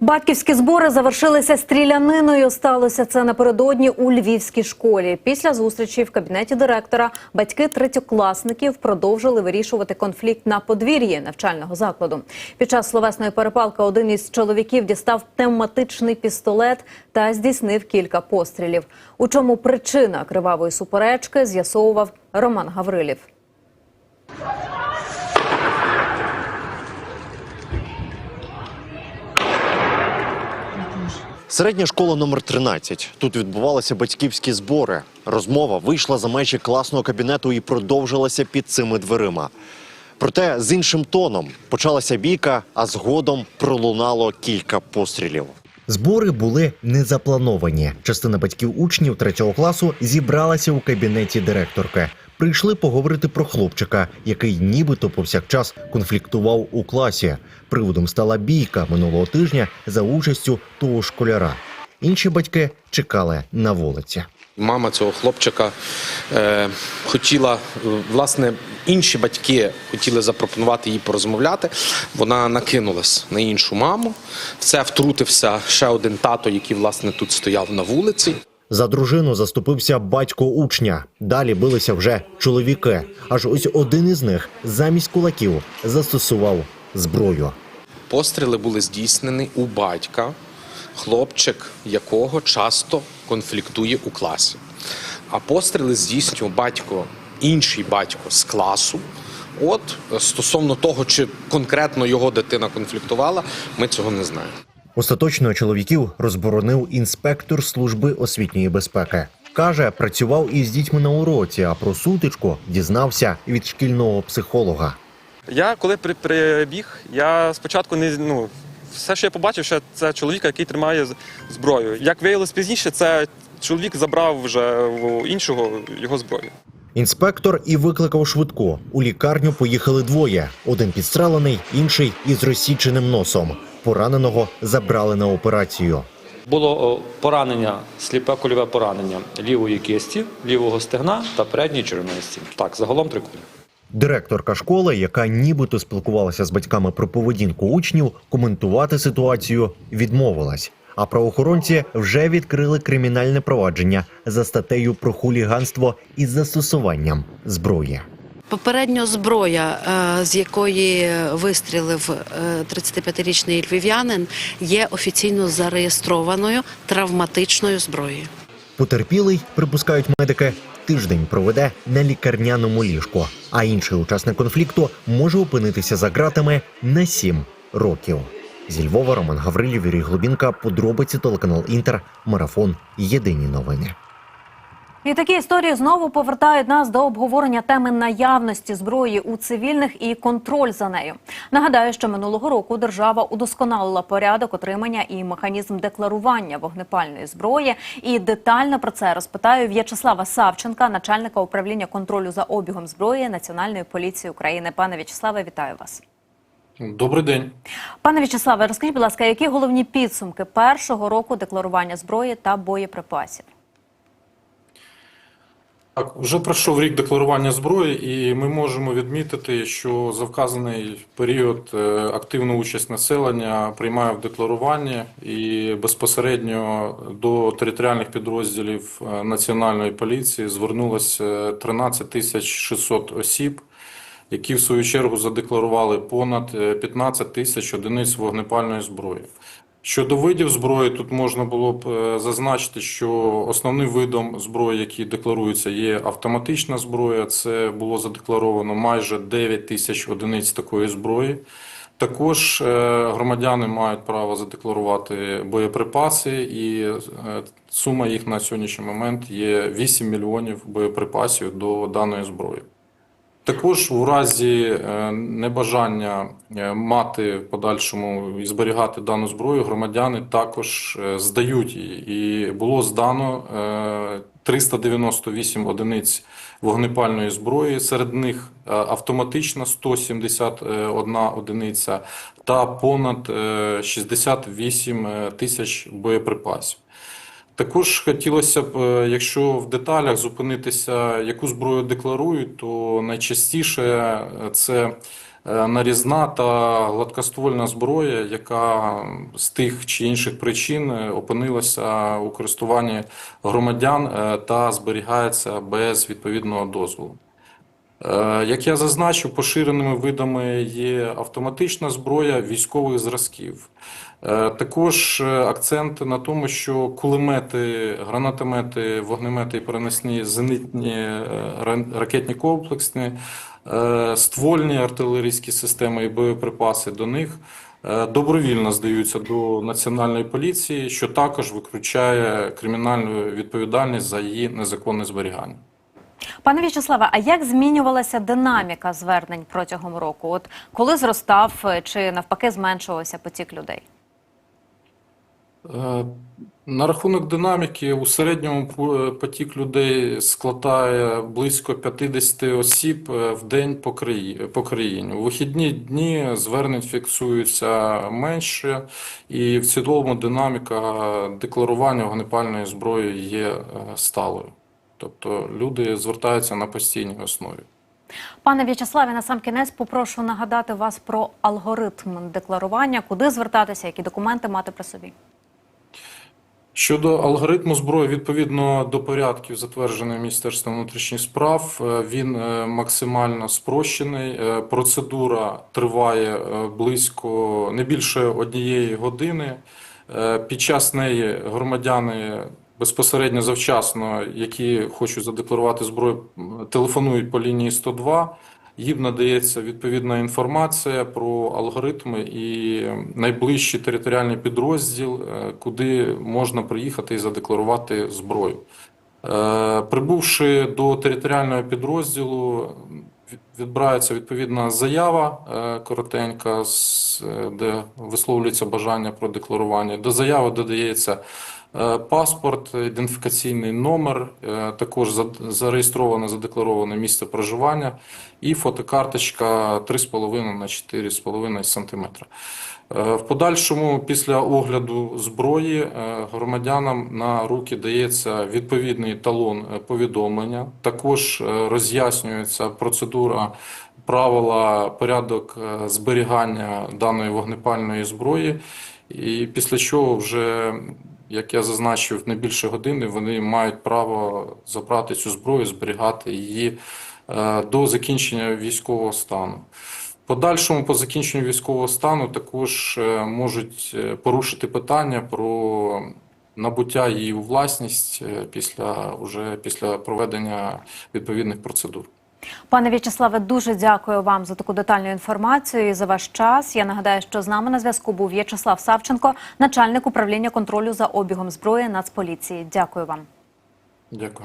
Батьківські збори завершилися стріляниною. Сталося це напередодні у львівській школі. Після зустрічі в кабінеті директора батьки третьокласників продовжили вирішувати конфлікт на подвір'ї навчального закладу. Під час словесної перепалки один із чоловіків дістав пневматичний пістолет та здійснив кілька пострілів. У чому причина кривавої суперечки з'ясовував Роман Гаврилів. Середня школа номер 13. Тут відбувалися батьківські збори. Розмова вийшла за межі класного кабінету і продовжилася під цими дверима. Проте з іншим тоном почалася бійка, а згодом пролунало кілька пострілів. Збори були не заплановані. Частина батьків учнів третього класу зібралася у кабінеті директорки. Прийшли поговорити про хлопчика, який нібито повсякчас конфліктував у класі. Приводом стала бійка минулого тижня за участю того школяра. Інші батьки чекали на вулиці. Мама цього хлопчика е, хотіла, власне, інші батьки хотіли запропонувати їй порозмовляти. Вона накинулась на іншу маму. В це втрутився ще один тато, який власне тут стояв на вулиці. За дружину заступився батько учня. Далі билися вже чоловіки. Аж ось один із них замість кулаків застосував зброю. Постріли були здійснені у батька, хлопчик якого часто конфліктує у класі. А постріли здійснює батько, інший батько з класу. От стосовно того, чи конкретно його дитина конфліктувала, ми цього не знаємо. Остаточно чоловіків розборонив інспектор служби освітньої безпеки. Каже, працював із дітьми на уроці, а про сутичку дізнався від шкільного психолога. Я коли при- прибіг, я спочатку не ну все, що я побачив, що це чоловік, який тримає зброю. Як виявилось пізніше, це чоловік забрав вже в іншого його зброю. Інспектор і викликав швидку. У лікарню поїхали двоє: один підстрелений, інший із розсіченим носом. Пораненого забрали на операцію. Було поранення, сліпе кульове поранення лівої кисті, лівого стегна та передньої черевної стінки. Так, загалом три кулі. Директорка школи, яка нібито спілкувалася з батьками про поведінку учнів, коментувати ситуацію відмовилась. А правоохоронці вже відкрили кримінальне провадження за статтею про хуліганство із застосуванням зброї. Попередньо зброя, е, з якої вистрілив е, 35-річний львів'янин, є офіційно зареєстрованою травматичною зброєю. Потерпілий, припускають медики, тиждень проведе на лікарняному ліжку, а інший учасник конфлікту може опинитися за ґратами на сім років. Зі Львова Роман Гаврилів, Юрій Глубінка, подробиці телеканал Інтер, марафон. Єдині новини. І такі історії знову повертають нас до обговорення теми наявності зброї у цивільних і контроль за нею. Нагадаю, що минулого року держава удосконалила порядок отримання і механізм декларування вогнепальної зброї. І детально про це розпитаю В'ячеслава Савченка, начальника управління контролю за обігом зброї Національної поліції України. Пане В'ячеславе, вітаю вас. Добрий день. Пане В'ячеславе, розкажіть, будь ласка, які головні підсумки першого року декларування зброї та боєприпасів? Так, вже пройшов рік декларування зброї, і ми можемо відмітити, що за вказаний період е, активну участь населення приймає в декларуванні і безпосередньо до територіальних підрозділів е, Національної поліції звернулося 13 тисяч 600 осіб, які в свою чергу задекларували понад е, 15 тисяч одиниць вогнепальної зброї. Щодо видів зброї, тут можна було б е, зазначити, що основним видом зброї, які декларуються, є автоматична зброя. Це було задекларовано майже 9 тисяч одиниць такої зброї. Також е, громадяни мають право задекларувати боєприпаси, і е, сума їх на сьогоднішній момент є 8 мільйонів боєприпасів до даної зброї. Також у разі е, небажання е, мати в подальшому і зберігати дану зброю, громадяни також е, здають її. І було здано е, 398 одиниць вогнепальної зброї, серед них автоматична 171 одиниця та понад е, 68 тисяч боєприпасів. Також хотілося б, е, якщо в деталях зупинитися, яку зброю декларують, то найчастіше е, це е, нарізна та гладкоствольна зброя, яка з тих чи інших причин опинилася у користуванні громадян та зберігається без відповідного дозволу. Е, Як я зазначив, поширеними видами є автоматична зброя військових зразків. Е, Також е, акцент на тому, що кулемети, гранатомети, вогнемети і переносні зенитні е, ракетні комплексні, ствольні артилерійські системи і боєприпаси до них добровільно здаються до національної поліції, що також виключає кримінальну відповідальність за її незаконне зберігання. Пане В'ячеславе, а як змінювалася динаміка звернень протягом року? От коли зростав е, чи навпаки зменшувався потік людей? Е, На рахунок динаміки у середньому потік людей складає близько 50 осіб е, в день по країні. У вихідні дні звернень фіксується менше, і в цілому динаміка декларування вогнепальної зброї є е, сталою. Тобто люди звертаються на постійній основі. Пане В'ячеславе, на сам кінець попрошу нагадати вас про алгоритм декларування, куди звертатися, які документи мати при собі. Щодо алгоритму зброї, відповідно до порядків, затверджених Міністерством внутрішніх справ, е, він е, максимально спрощений. Е, Процедура триває близько не більше однієї години. Під час неї громадяни безпосередньо завчасно, які хочуть задекларувати зброю, телефонують по лінії 102. Їм надається відповідна інформація про алгоритми і найближчий територіальний підрозділ, е, куди можна приїхати і задекларувати зброю. Е, Прибувши до територіального підрозділу, відбирається відповідна заява е, коротенька, де висловлюється бажання про декларування. До заяви додається паспорт, ідентифікаційний номер, е, також зареєстроване, задеклароване місце проживання і фотокарточка 3,5 на 4,5 см. Е, В подальшому, після огляду зброї, е, громадянам на руки дається відповідний талон е, повідомлення. Також е, роз'яснюється процедура, правила, порядок е, зберігання даної вогнепальної зброї. І після чого вже, як я зазначив, не більше години вони мають право забрати цю зброю, зберігати її е, до закінчення військового стану. Подальшому по закінченню військового стану також е, можуть е, порушити питання про набуття її у власність після уже після проведення відповідних процедур. Пане В'ячеславе, дуже дякую вам за таку детальну інформацію і за ваш час. Я нагадаю, що з нами на зв'язку був В'ячеслав Савченко, начальник управління контролю за обігом зброї Нацполіції. Дякую вам. Дякую.